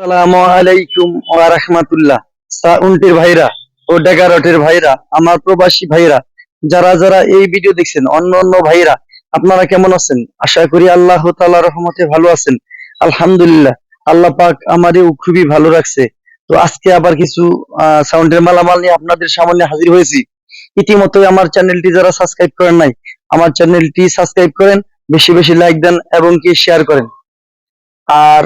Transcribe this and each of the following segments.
আসসালামু খুবই ভালো রাখছে। তো আজকে আবার কিছু সাউন্ডের মালামাল নিয়ে আপনাদের সামনে হাজির হয়েছি। ইতিমধ্যে আমার চ্যানেলটি যারা সাবস্ক্রাইব করেন নাই, আমার চ্যানেলটি সাবস্ক্রাইব করেন, বেশি বেশি লাইক দেন এবং কি শেয়ার করেন। আর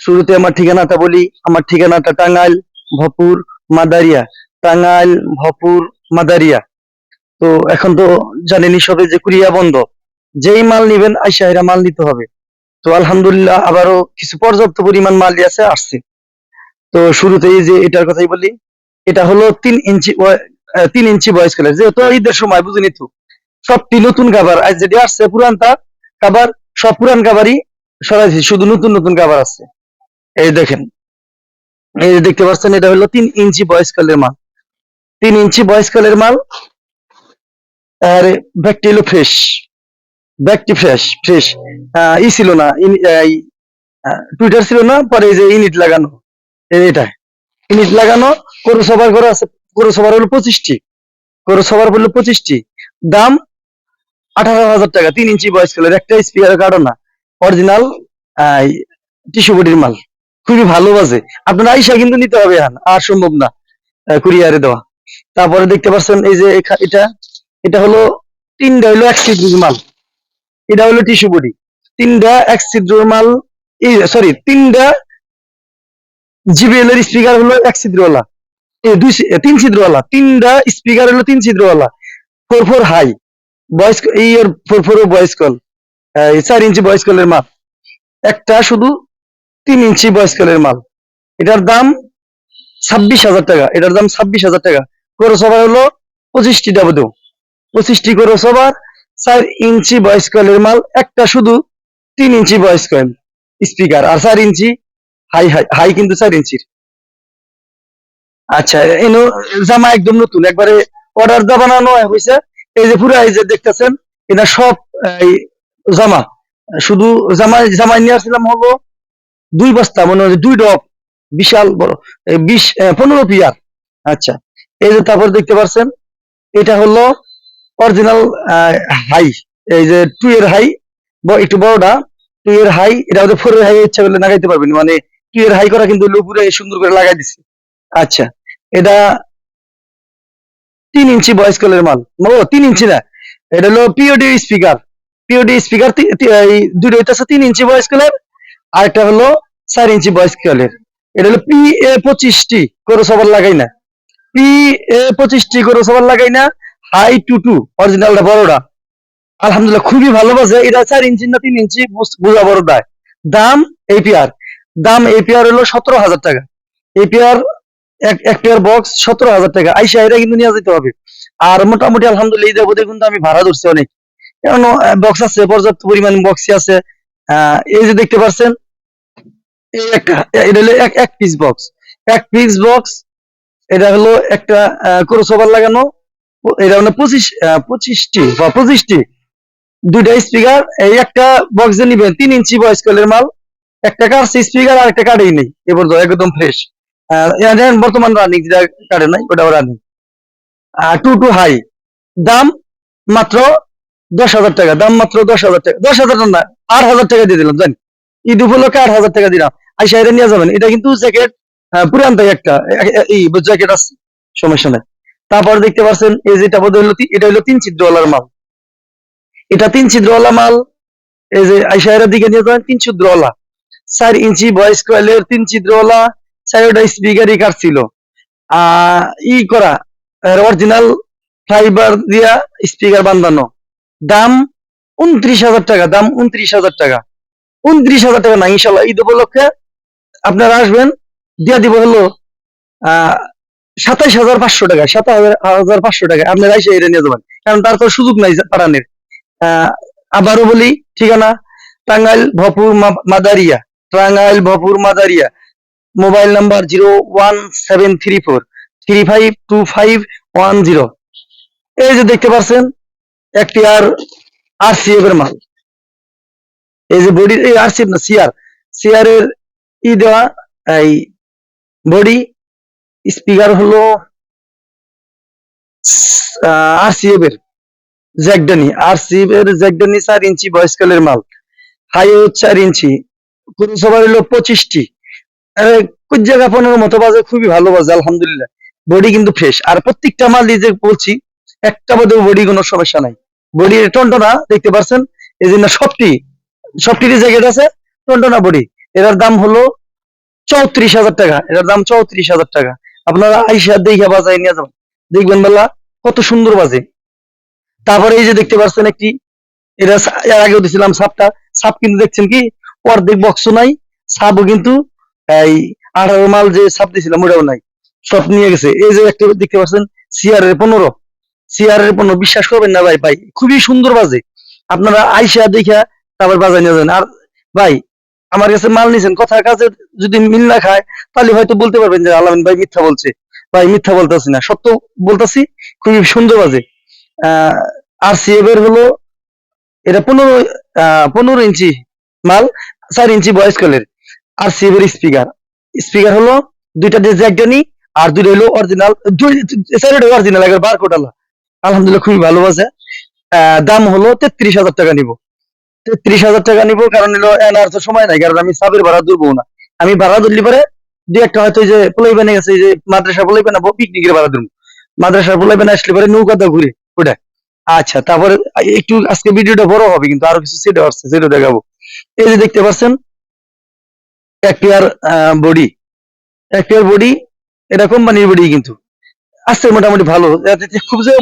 শুরুতে আমার ঠিকানাটা বলি। আমার ঠিকানাটা টাঙ্গাইল, ভপুর, মাদারিয়া। টাঙ্গাইল, ভপুর, মাদারিয়া। তো এখন তো জানেনই সবে যে কুরিয়া বন্ধ। যেই মাল নিবেন আইসা মাল নিতে হবে। তো আলহামদুলিল্লাহ আবারও কিছু পর্যাপ্ত পরিমাণ মাল আছে, আসছে। তো শুরুতেই যে এটার কথাই বলি, এটা হলো তিন ইঞ্চি তিন ইঞ্চি বয়স কালার। যেহেতু ঈদের সময়, বুঝিনি তো? সবটি নতুন কাবার আজ যেটি আসছে পুরানটা কাবার সব পুরান কাবারই সরাইছি, শুধু নতুন নতুন কাবার আছে। এই দেখেন, এই যে দেখতে পাচ্ছেন, এটা হলো তিন ইঞ্চি বয়সকালের মাল। তিন ইঞ্চি বয়সকালের মাল, আর ব্যাগটি হলো ফ্রেশ ব্যাগটি ফ্রেশ ফ্রেশ ই ছিল না টুইটার ছিল না, পরে এই যে ইনিট লাগানো এটা। ইনিট লাগানো করো সবার করে আছে করো সবার হলো পঁচিশটি করো সবার বলল পঁচিশটি। দাম আঠারো হাজার টাকা, তিন ইঞ্চি বয়সকালের একটা স্পিকার কার্ডও না। অরিজিনাল টিস্যু বডির মাল। খুবই ভালো বাজে। আপনার আইসা কিন্তু নিতে হবে এখন, আর সম্ভব না কুরিয়ারে দেওয়া। তারপরে দেখতে পাচ্ছেন এই যে এটা এটা হলো তিনটা হলো এক ছিদ্রের মাল। এটা হলো টিস্যু বডি। তিনটা এক ছিদ্রের মাল, এই সরি তিনটা জিবিএল এর স্পিকার হলো এক ছিদ্রওয়ালা। দুই তিন ছিদ্রওয়ালা। তিনটা স্পিকার হলো তিন ছিদ্রওয়ালা। ফোর ফোর হাই ভয়েস এই ফোর ফোর ভয়েস কল চার ইঞ্চি ভয়েস কলের মাল একটা শুধু তিন ইঞ্চি ভয়েস মাল। এটার দাম ছাব্বিশ হাজার টাকা। এটার দাম ছাব্বিশ হাজার টাকা। ক্রসওভার হলো পঁচিশটি ডাবু পঁচিশটি ক্রসওভার চার ইঞ্চি ভয়েস মাল, একটা শুধু তিন ইঞ্চি ভয়েস কয়েল স্পিকার, আর চার ইঞ্চি হাই হাই হাই কিন্তু চার ইঞ্চির। আচ্ছা এনো জামা একদম নতুন। একবারে অর্ডার দা বানানো হয়েছে। এই যে পুরো এই যে দেখতেছেন এটা সব জামা। শুধু জামাই জামাই নিয়ে আসছিলাম হলো দুই বস্তা, মনে হয় দুই ডব বিশাল বড় বিশ পনেরো পিয়ার। আচ্ছা এই যে তারপর দেখতে পাচ্ছেন এটা হলো অরিজিনাল হাই, এই যে টু এর হাই একটু বড়টা টু এর হাই, এটা হচ্ছে ফোর এর হাই ইচ্ছা করলে লাগাইতে পারবেন মানে টু এর হাই করা কিন্তু উপরে সুন্দর করে লাগাই দিচ্ছে আচ্ছা এটা তিন ইঞ্চি ভয়েস কলের মাল ও তিন ইঞ্চি না, এটা হলো পিওডি স্পিকার পিওডি স্পিকার দুটো হইতেছে তিন ইঞ্চি ভয়েস কলের আর একটা হলো চার ইঞ্চি ভয়েস কলের এটা হলো পি এ পঁচিশটি করে সবার লাগাই না। পি এ পঁচিশটি করে সবার লাগাই না, হাই টু টু, অরিজিনালটা বড়টা। আলহামদুলিল্লাহ খুবই ভালো বাজে এটা চার ইঞ্চি না তিন ইঞ্চি বুঝ- বড় দেয় দাম এপিআর দাম এপিআর হলো সতেরো হাজার টাকা। এপিআর এক এক পেয়ার বক্স সতেরো হাজার টাকা। আইসা এটা কিন্তু নিয়ে যেতে হবে। আর মোটামুটি আলহামদুলিল্লাহ এই যাবতীয় কিন্তু আমি ভাড়া ধরছি অনেক। কেন বক্স আছে, পর্যাপ্ত পরিমাণ বক্স আছে। এই যে দেখতে পাচ্ছেন এই একটা, এটা হলো এক পিস বক্স এক পিস বক্স এটা হলো একটা ক্রসওভার লাগানো। এটা হলো পঁচিশ পঁচিশটি পঁচিশটি। দুইটা স্পিকার এই একটা নিবেন তিন ইঞ্চি ভয়েস কলের মাল। একটা আর একটা কাটেই নেই তো একদম ফ্রেশ বর্তমান রানিং যেটা কাটে নাই ওটা রানিং টু টু হাই দাম মাত্র দশ হাজার টাকা, দাম মাত্র দশ হাজার টাকা। দশ হাজার না, আট হাজার টাকা দিয়ে দিলাম জানি ঈদ উপলক্ষে আট হাজার টাকা দিলাম। আইসা এটা নিয়ে যাবেন। এটা কিন্তু জ্যাকেট পুরান থেকে একটা। এই জ্যাকেট আছে সমস্যা নাই তারপর দেখতে পাচ্ছেন এই যেটা বোধ হলো এটা হলো তিন ছিদ্রওয়ালার মাল। এটা তিন ছিদ্রওয়ালা মাল, এই যে আইসাহের দিকে নিয়ে যাবেন, তিন ছিদ্রওয়ালা চার ইঞ্চি ভয়েস কয়েলের তিন ছিদ্রওয়ালা চারোটা স্পিকারই কাটছিল আহ ই করা অরিজিনাল ফাইবার দিয়া স্পিকার বান্ধানো। দাম উনত্রিশ হাজার টাকা, দাম উনত্রিশ হাজার টাকা। উনত্রিশ হাজার টাকা না, ইনশাল্লাহ ঈদ উপলক্ষে আপনারা আসবেন, দিয়া দিব হলো সাতাইশ হাজার পাঁচশো টাকা সাতাশ হাজার পাঁচশো টাকা। আপনারা এসে এটা নিয়ে যাবেন। কারণ তারপর সুযোগ নাই পাঠানের আহ আবারও বলি, ঠিকানা, Tangail Bhapur Madaria. Tangail Bhapur Madaria. Mobile number zero one seven three four, three five two five one zero. এই যে দেখতে পাচ্ছেন একটি আর আর সিএফ এর মাল। এই যে বডির, এই আর সিএফ না, সিআর। সিআর এর ই দেওয়া এই বডি স্পিকার হলো আরসিএফ এর জ্যাকডানি। আরসিএফ এর জ্যাকডানি চার ইঞ্চি মাল। হাই চার ইঞ্চি। সবার হলো পঁচিশটি। পনেরো মতো বাজে, খুবই ভালো বাজে, আলহামদুলিল্লাহ। বডি কিন্তু ফ্রেশ আর প্রত্যেকটা মাল যে বলছি, একটা বাদেও বডি কোনো সমস্যা নাই। বডি টন্টনা, দেখতে পাচ্ছেন এই জন্য সবটি সবটির জ্যাকেট আছে, টন্টনা বডি। এটার দাম হলো চৌত্রিশ হাজার টাকা। এটার দাম চৌত্রিশ হাজার টাকা। আপনারা আইসা দেখে বাজায় নিয়ে যাবেন। দেখবেন বেলা কত সুন্দর বাজে। তারপরে এই যে দেখতে পাচ্ছেন একটি, এটা এর আগেও দিছিলাম সাপটা। সাপ কিন্তু দেখছেন কি, অর্ধেক বক্স নাই। সাপও কিন্তু এই আঠারো মাল যে সাপ দিছিলাম, ওটাও নাই। সব নিয়ে গেছে। এই যে একটা দেখতে পাচ্ছেন সিআর এর পনেরো। সিআর এর পনেরো, বিশ্বাস করবেন না ভাই ভাই, খুবই সুন্দর বাজে। আপনারা আইসা দেখা তারপর বাজায় নিয়ে যাবেন। আর ভাই আমার কাছে মাল নিছেন, কথার কাছে যদি মিল না খায়, তাহলে হয়তো বলতে পারবেন যে, আলামিন ভাই মিথ্যা বলছে। ভাই, মিথ্যা বলতেছি না। সত্য বলতেছি, খুবই সুন্দর বাজে। আর সিএফ এর হলো, এটা পনেরো পনেরো ইঞ্চি মাল, চার ইঞ্চি ভয়েস কলের আর সিএফ এর স্পিকার স্পিকার হলো দুইটা দিয়ে জ্যাকডানি আর দুইটা হলো অরিজিনাল চারটা অরিজিনাল একবার বার কোটালা আলহামদুলিল্লাহ খুবই ভালো আছে দাম হলো তেত্রিশ হাজার টাকা নিব। তেত্রিশ হাজার টাকা নিব, কারণ হলো এনার তো সময় নাই, কারণ আমি সাবের ভাড়া ধরবো না। আমি ভাড়া ধরলি পরে দু একটা হয়তো যে পোলাই বানিয়ে গেছে যে মাদ্রাসা পোলাই বানাবো পিকনিকের ভাড়া ধরবো। মাদ্রাসার পোলাই বানিয়ে আসলে পরে নৌকাতে ঘুরে, ওটা। আচ্ছা তারপরে একটু আজকে ভিডিওটা বড় হবে, কিন্তু আরও কিছু সেটা আসছে সেটা দেখাবো। এই যে দেখতে পাচ্ছেন, এক পেয়ার বডি। এক পেয়ার বডি, এটা কোম্পানির বডি কিন্তু। আসছে মোটামুটি ভালো খুব যে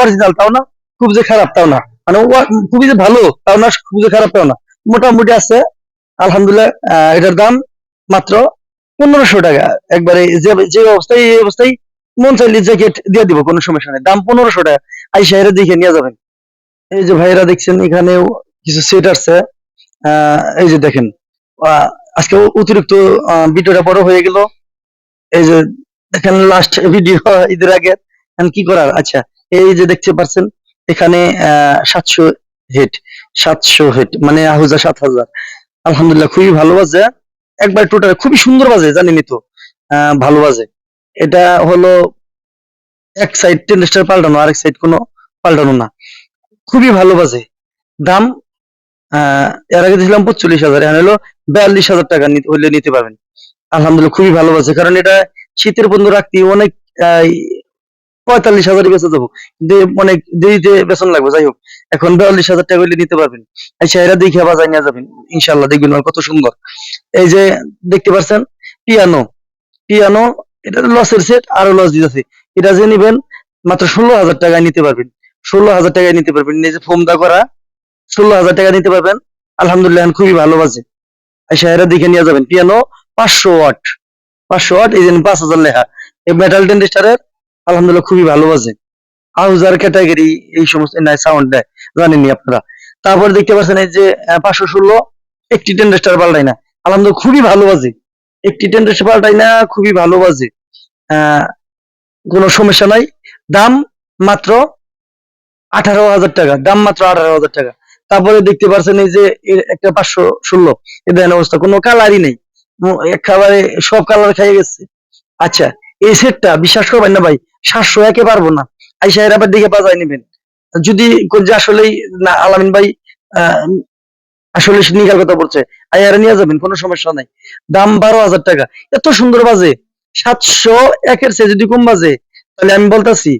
অরিজিনাল তাও না, খুব যে খারাপ তাও না। মানে খুবই যে ভালো তাও না খুবই খারাপ তাও না। মোটামুটি আছে আলহামদুলিল্লাহ এটার দাম মাত্র পনেরোশো টাকা। একবারে যে যে অবস্থায় এই অবস্থায় মন চাইলে জ্যাকেট দিয়ে দিব কোনো সমস্যা নেই। দাম পনেরোশো টাকা। আইসা এরা দেখে নিয়ে যাবেন। এই যে ভাইরা দেখছেন এখানেও কিছু সেট আহ, এই যে দেখেন আজকে অতিরিক্ত ভিডিওটা বড় হয়ে গেল। এই যে দেখেন লাস্ট ভিডিও ঈদের আগে কি করার? আচ্ছা এই যে দেখতে পাচ্ছেন এখানে সাতশো হেড সাতশো হেড মানে আহুজা সাত হাজার। আলহামদুলিল্লাহ খুবই ভালো বাজে। একবার টোটাল খুবই সুন্দর বাজে, জানেনই তো ভালো বাজে। এটা হলো এক সাইড টেন্ডেস্টার পাল্টানো, আরেক সাইড কোনো পাল্টানো না। খুবই ভালো বাজে। দাম এর আগে দিয়েছিলাম পঁচল্লিশ হাজার, এখানে হলো বিয়াল্লিশ হাজার টাকা হলে নিতে পারবেন। আলহামদুলিল্লাহ খুবই ভালো আছে কারণ এটা শীতের বন্ধু রাখতে অনেক পঁয়তাল্লিশ হাজারে বেঁচে যাব। অনেক দেরিতে বেতন লাগবে, যাই হোক। এখন বিয়াল্লিশ হাজার টাকা হলে নিতে পারবেন। আচ্ছা এরা দেখে বাজায় নিয়ে যাবেন ইনশাল্লাহ দেখবেন কত সুন্দর। এই যে দেখতে পাচ্ছেন পিয়ানো। পিয়ানো, এটা লসের সেট আরও লস দিতেছে। এটা যে নিবেন, মাত্র ষোলো হাজার টাকায় নিতে পারবেন। ষোলো হাজার টাকায় নিতে পারবেন। এই যে ফোমদা করা, ষোলো হাজার টাকা নিতে পারবেন। আলহামদুলিল্লাহ খুবই ভালো বাজে। এরা দেখে নিয়ে যাবেন। পিয়ানো, পাঁচশো ওয়াট। পাঁচশো ওয়াট, এই যে পাঁচ হাজার লেখা। এই মেটাল টেন্ডিস্টারের আলহামদুলিল্লাহ খুবই ভালো বাজে আউজার ক্যাটাগরি এই সমস্ত নাই সাউন্ড দেয় জানেননি আপনারা। তারপর দেখতে পাচ্ছেন এই যে পাঁচশো ষোলো, একটি টেন্ডেস্টার পাল্টাই না। আলহামদুলিল্লাহ খুবই ভালো বাজে। একটি টেন্ডেস্টার পাল্টাই না, খুবই ভালো বাজে। কোনো সমস্যা নাই। দাম মাত্র আঠারো হাজার টাকা, দাম মাত্র আঠারো হাজার টাকা। তারপরে দেখতে পাচ্ছেন এই যে একটা পাঁচশো ষোলো এদের অবস্থা। কোনো কালারই নেই। একেবারে সব কালার খাইয়ে গেছে। আচ্ছা এই সেটটা বিশ্বাস করবেন না ভাই সাতশো একে পারব না। আইসা এর আবার দিকে বাজায় নেবেন। যদি যে আসলেই না, আলামিন ভাই আসলে নিকার কথা বলছে আইয়ারে নিয়ে যাবেন, কোনো সমস্যা নাই। দাম বারো হাজার টাকা। এত সুন্দর বাজে। সাতশো একের চেয়ে যদি কম বাজে, তাহলে আমি বলতাছি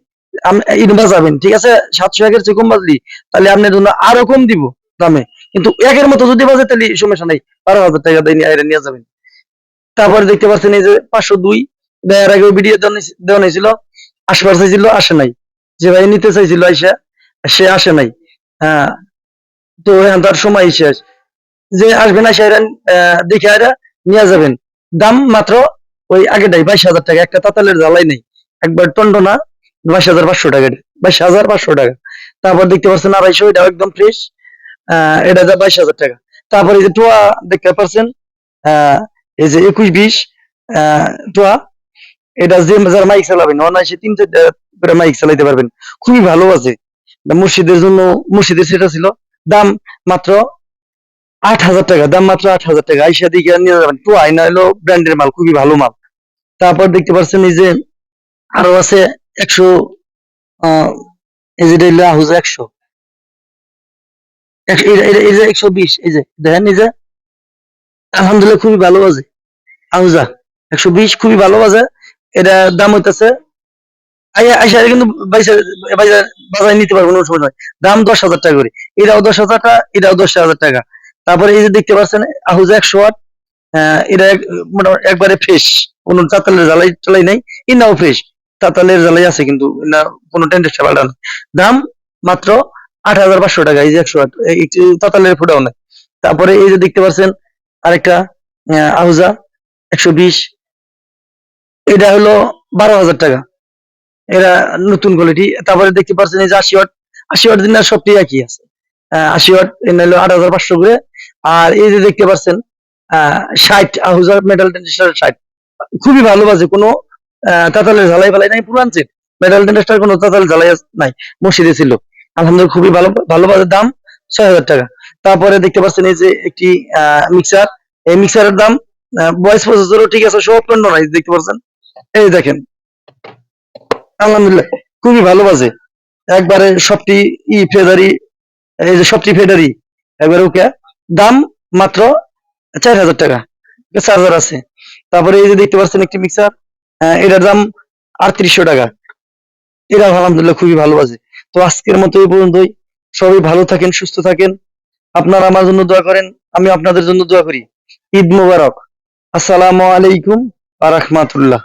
ঈদ বাজাবেন, ঠিক আছে? সাতশো একের চেয়ে কম বাজলি, তাহলে আপনার জন্য আরও কম দিব দামে। কিন্তু একের মতো যদি বাজে, তাহলে সমস্যা নাই। বারো হাজার টাকা দিয়ে নিয়ে নিয়ে যাবেন। তারপরে দেখতে পাচ্ছেন এই যে পাঁচশো দুই এর আগে ভিডিও দেওয়া হয়েছিল আসবার চাইছিল আসে নাই যে ভাই নিতে চাইছিল আইসা সে আসে নাই। হ্যাঁ তো তার সময় শেষ যে আসবেন আহ, দেখে এরা নিয়ে যাবেন। দাম মাত্র ওই আগেটাই বাইশ হাজার টাকা। একটা তাতালের জ্বালাই নেই। একবার টন্ডনা বাইশ হাজার পাঁচশো টাকা। বাইশ হাজার পাঁচশো টাকা। তারপর দেখতে পাচ্ছেন আড়াইশো এটাও একদম ফ্রেশ আহ এটা যা বাইশ হাজার টাকা। তারপর এই যে টোয়া দেখতে পাচ্ছেন এই যে একুশ বিশ আহ টোয়া এটা যে যারা মাইক চালাবেন অনায়াসে তিন চারটা মাইক চালাইতে পারবেন। খুবই ভালো আছে। মসজিদের জন্য, মসজিদের সেটা ছিল। দাম মাত্র আট হাজার টাকা, দাম মাত্র আট হাজার টাকা। আইসা দিকে নিয়ে যাবেন। টু আইনা হলো ব্র্যান্ডের মাল, খুবই ভালো মাল। তারপর দেখতে পাচ্ছেন এই যে আরও আছে একশো এই যে আহুজা একশো। এই যে- একশো বিশ, এই যে, দেখেন এই যে, আলহামদুলিল্লাহ খুবই ভালো বাজে আহুজা একশো বিশ খুবই ভালো বাজে এটা দাম হইতেছে আইসা কিন্তু বাজারে নিতে পারব কোনো সমস্যা নাই। দাম দশ হাজার টাকা করে। এটাও দশ হাজার টাকা এটাও দশ হাজার টাকা। তারপরে এই যে দেখতে পাচ্ছেন আহুজা একশো ওয়াট আহ, এটা মোটামুটি একবারে ফ্রেশ কোনো চাতালের জ্বালাই টালাই নাই ইনাও ফ্রেশ চাতালের জ্বালাই আছে কিন্তু না কোনো টেন্ডেস্ট পাল্টা না দাম মাত্র আট হাজার পাঁচশো টাকা এই যে একশো আট চাতালের ফুটাও নাই। তারপরে এই যে দেখতে পাচ্ছেন আরেকটা আহ, আহুজা একশো বিশ এটা হলো বারো হাজার টাকা। এরা নতুন কোয়ালিটি তারপরে দেখতে পাচ্ছেন এই যে আশি ওয়াট আশি ওয়াট দিন সবটি একই আছে। আশি ওয়াট হলো আট হাজার পাঁচশো করে। আর এই যে দেখতে পাচ্ছেন ষাট আহুজার মেটাল টেন্ডেস্টার ষাট। খুবই ভালো বাজে, কোনো তাতালের ঝালাই ফালাই নাই পুরান সেট মেটাল টেন্ডেস্টার কোনো তাতাল ঝালাই নাই, মসজিদে ছিল। আলহামদুলিল্লাহ খুবই ভালো ভালো বাজে দাম, ছয় হাজার টাকা। তারপরে দেখতে পাচ্ছেন এই যে একটি মিক্সার এই মিক্সারের দাম ভয়েস প্রসেসরও ঠিক আছে সব নাই দেখতে পাচ্ছেন এই দেখেন, আলহামদুলিল্লাহ, খুবই ভালো বাজে। একবারে সবটি ই ফেদারি, এই যে সবটি ফেদারি, একবারে ওকে, দাম মাত্র চার হাজার টাকা চার্জার আছে। তারপরে এই যে দেখতে পাচ্ছেন একটি মিক্সার এটার দাম আটত্রিশশো টাকা। এটা আলহামদুলিল্লাহ খুবই ভালো বাজে। তো আজকের মতো এই পর্যন্তই। সবাই ভালো থাকেন, সুস্থ থাকেন। আপনারা আমার জন্য দোয়া করেন, আমি আপনাদের জন্য দোয়া করি। ঈদ মোবারক। আসসালামু আলাইকুম আ রহমাতুল্লাহ।